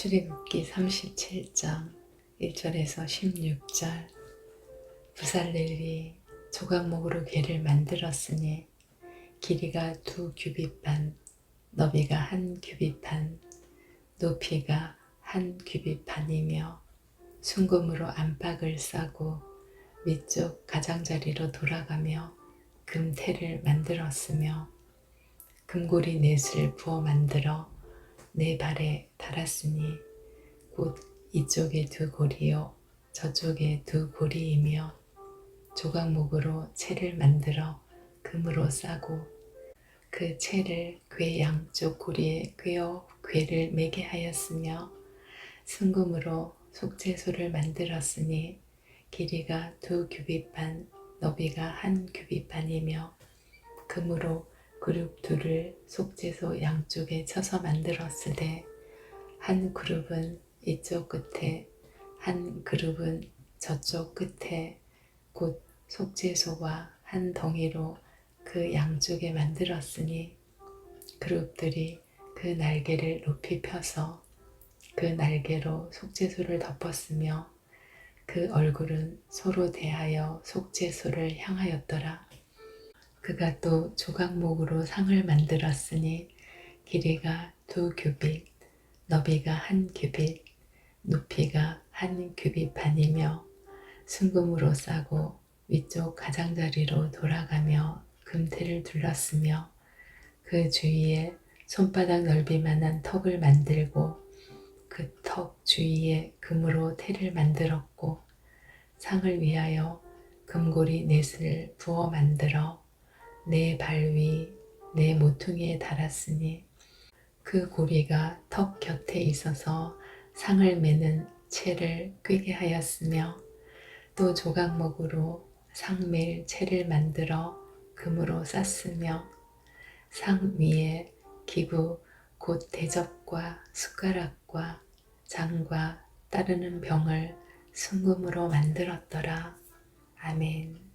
출애굽기 37장 1절에서 16절. 부살렐이 조각목으로 괴를 만들었으니 길이가 두 규빗 반, 너비가 한 규빗 반, 높이가 한 규빗 반이며 순금으로 안팎을 싸고 위쪽 가장자리로 돌아가며 금태를 만들었으며 금고리 넷을 부어 만들어 내 발에 달았으니 곧 이쪽에 두 고리요 저쪽에 두 고리이며 조각목으로 채를 만들어 금으로 싸고 그 채를 궤 양쪽 고리에 꿰어 궤를 매게 하였으며 순금으로 속죄소를 만들었으니 길이가 두 규빗 반 너비가 한 규빗 반이며 금으로 그룹 둘을 속죄소 양쪽에 쳐서 만들었으되 한 그룹은 이쪽 끝에 한 그룹은 저쪽 끝에 곧 속죄소와 한 덩이로 그 양쪽에 만들었으니 그룹들이 그 날개를 높이 펴서 그 날개로 속죄소를 덮었으며 그 얼굴은 서로 대하여 속죄소를 향하였더라. 그가 또 조각목으로 상을 만들었으니 길이가 두 규빗, 너비가 한 규빗, 높이가 한 규빗 반이며 순금으로 싸고 위쪽 가장자리로 돌아가며 금태를 둘렀으며 그 주위에 손바닥 넓이만한 턱을 만들고 그 턱 주위에 금으로 태를 만들었고 상을 위하여 금고리 넷을 부어 만들어 내 발 위 내 모퉁이에 달았으니 그 고리가 턱 곁에 있어서 상을 매는 채를 꿰게 하였으며 또 조각목으로 상멜 채를 만들어 금으로 쌌으며 상 위에 기구 곧 대접과 숟가락과 장과 따르는 병을 순금으로 만들었더라. 아멘.